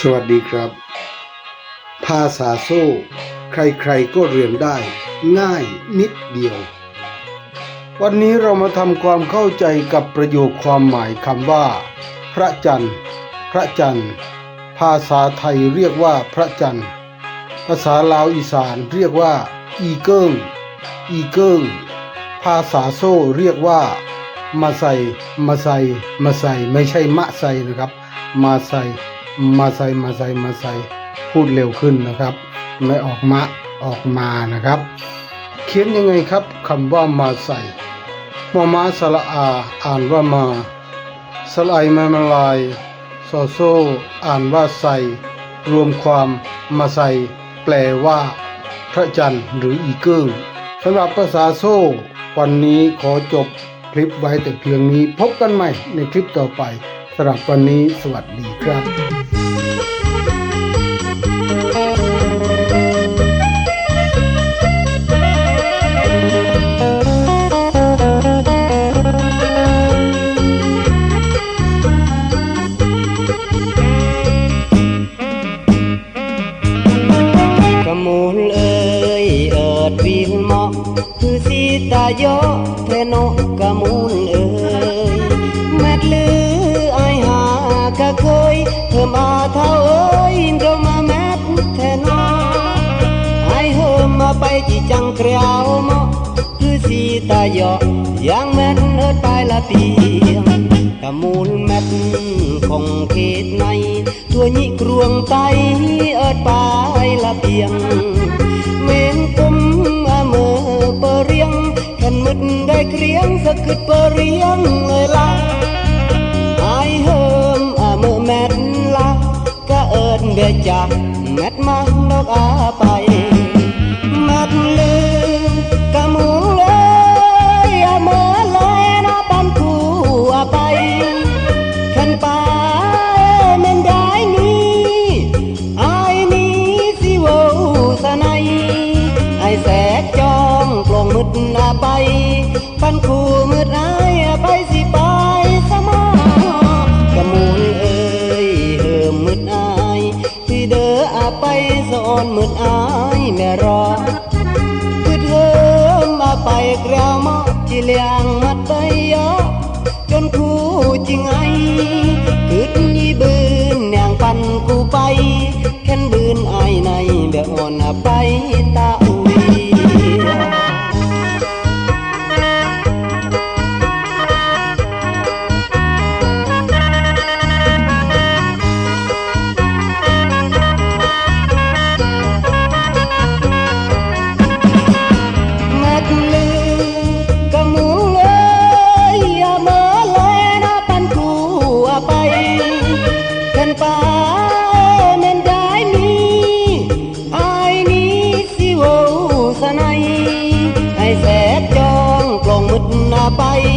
สวัสดีครับ ภาษาโซ่ ใครๆก็เรียนได้ ง่ายนิดเดียว วันนี้เรามาทำความเข้าใจกับประโยคความหมายคำว่า พระจันทร์ พระจันทร์ ภาษาไทยเรียกว่าพระจันทร์ ภาษาลาวอีสานเรียกว่า อีเกิงอีเกิงภาษาโซ่เรียกว่ามาใส่มาใส่มาใส่ไม่ใช่มะใส่นะครับ มาใส่ มาใส่มาใส่มาใส่พูดเร็วขึ้นนะครับ ไม่ออกมะออกมานะครับ เขียนยังไงครับคำว่ามาใส่มอมาสระอาอ่านว่ามาสลายมามาลายโซโซอ่านว่าใส่รวมความมาใส่แปลว่า พระจันทร์หรืออีเกิ้งสำหรับภาษาโซ่ วันนี้ขอจบคลิปไว้แต่เพียงนี้พบกันใหม่ในคลิปต่อไปสำหรับวันนี้สวัสดีครับายอเทนกกะมูลเอ่ยแมดลือไอหากะเคยเพิ่มาเท่าเอ้ยเรามาแมดแทนอไอเฮิมมาไปจีจังเกลียวเมาะคือสีตายอยังแมดเอิดไปละเตียงกะมูลแมดของเขตใน ตัวนี้กรวงไตเอิดไปละเปียง គិតតែគ្រៀងសឹកគិតពរៀងអើឡាអាយហើមអាមើម៉ែតឡាកាអើតវាចាស់ម៉ែតមកដល់អា ขู่มืดอายไปสิไปสมากระมูลเอ้ยเหิมมืดอายที่เด้ออาไปสอนมืดอายแม่รอคือเธอมาไปกระมอกจิเลียง 拜。